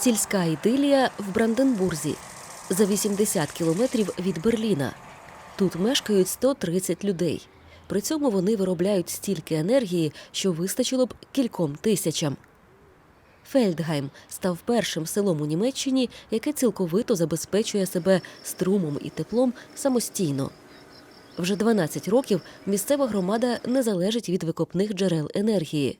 Сільська ідилія в Бранденбурзі за 80 кілометрів від Берліна. Тут мешкають 130 людей. При цьому вони виробляють стільки енергії, що вистачило б кільком тисячам. Фельдгайм став першим селом у Німеччині, яке цілковито забезпечує себе струмом і теплом самостійно. Вже 12 років місцева громада не залежить від викопних джерел енергії.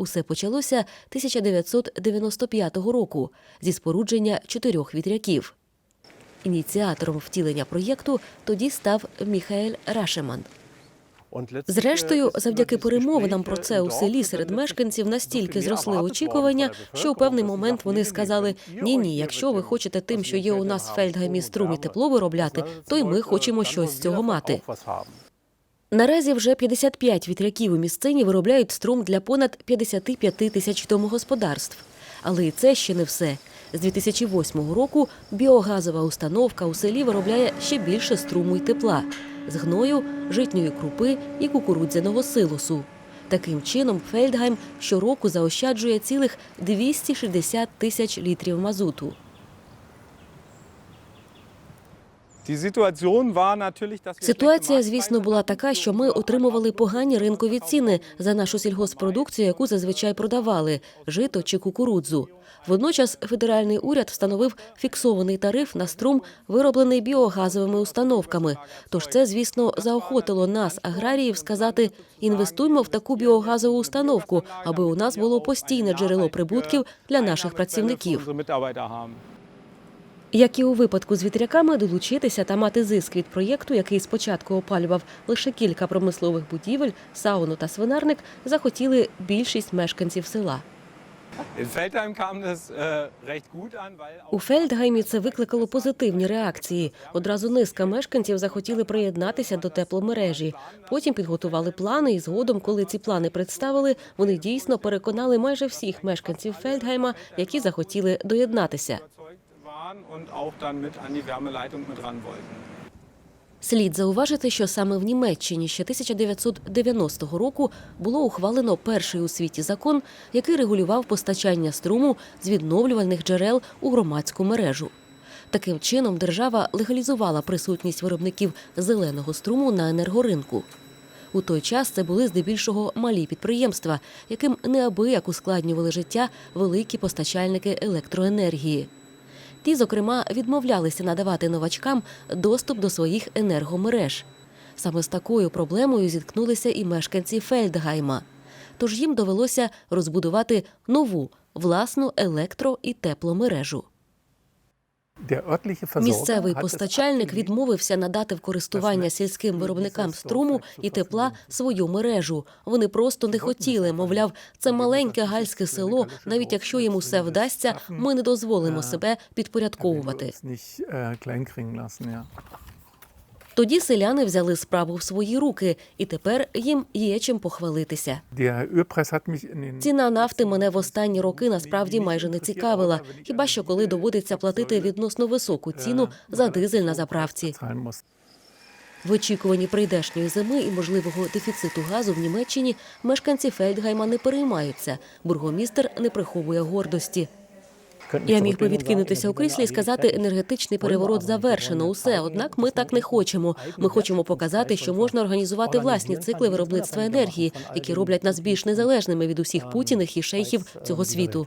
Усе почалося 1995 року зі спорудження чотирьох вітряків. Ініціатором втілення проєкту тоді став Міхаель Рашеман. Зрештою, завдяки перемовинам про це у селі серед мешканців настільки зросли очікування, що у певний момент вони сказали: ні, ні, якщо ви хочете тим, що є у нас в Фельдгаймі струм і тепло виробляти, то й ми хочемо щось з цього мати. Наразі вже 55 вітряків у місцині виробляють струм для понад 55 тисяч домогосподарств. Але і це ще не все. З 2008 року біогазова установка у селі виробляє ще більше струму й тепла з гною, житньої крупи і кукурудзяного силосу. Таким чином, Фельдгайм щороку заощаджує цілих 260 тисяч літрів мазуту. Ситуація, звісно, була така, що ми отримували погані ринкові ціни за нашу сільгоспродукцію, яку зазвичай продавали жито чи кукурудзу. Водночас федеральний уряд встановив фіксований тариф на струм, вироблений біогазовими установками. Тож це, звісно, заохотило нас, аграріїв, сказати: інвестуймо в таку біогазову установку, аби у нас було постійне джерело прибутків для наших працівників. Як і у випадку з вітряками, долучитися та мати зиск від проєкту, який спочатку опалював лише кілька промислових будівель, сауну та свинарник, захотіли більшість мешканців села. У Фельдгаймі це викликало позитивні реакції. Одразу низка мешканців захотіли приєднатися до тепломережі. Потім підготували плани, і згодом, коли ці плани представили, вони дійсно переконали майже всіх мешканців Фельдгайма, які захотіли доєднатися. Слід зауважити, що саме в Німеччині ще 1990 року було ухвалено перший у світі закон, який регулював постачання струму з відновлювальних джерел у громадську мережу. Таким чином, держава легалізувала присутність виробників зеленого струму на енергоринку. У той час це були здебільшого малі підприємства, яким неабияк ускладнювали життя великі постачальники електроенергії. Ті, зокрема, відмовлялися надавати новачкам доступ до своїх енергомереж. Саме з такою проблемою зіткнулися і мешканці Фельдгайма. Тож їм довелося розбудувати нову власну електро- і тепломережу. Місцевий постачальник відмовився надати в користування сільським виробникам струму і тепла свою мережу. Вони просто не хотіли. Мовляв, це маленьке гальське село. Навіть якщо їм усе вдасться, ми не дозволимо себе підпорядковувати. Тоді селяни взяли справу в свої руки, і тепер їм є чим похвалитися. Ціна нафти мене в останні роки насправді майже не цікавила. Хіба що коли доводиться платити відносно високу ціну за дизель на заправці. В очікуванні прийдешньої зими і можливого дефіциту газу в Німеччині мешканці Фельдгайма не переймаються. Бургомістер не приховує гордості. Я міг би відкинутися у кріслі і сказати, енергетичний переворот завершено. Усе однак ми так не хочемо. Ми хочемо показати, що можна організувати власні цикли виробництва енергії, які роблять нас більш незалежними від усіх путіних і шейхів цього світу.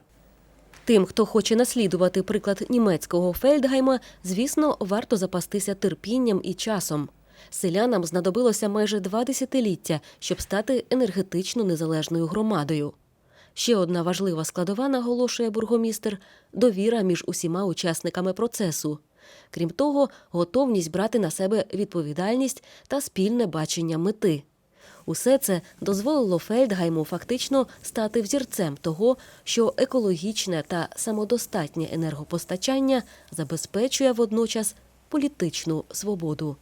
Тим, хто хоче наслідувати приклад німецького Фельдгайма, звісно, варто запастися терпінням і часом. Селянам знадобилося майже два десятиліття, щоб стати енергетично незалежною громадою. Ще одна важлива складова, наголошує бургомістер довіра між усіма учасниками процесу. Крім того, готовність брати на себе відповідальність та спільне бачення мети. Усе це дозволило Фельдгайму фактично стати взірцем того, що екологічне та самодостатнє енергопостачання забезпечує водночас політичну свободу.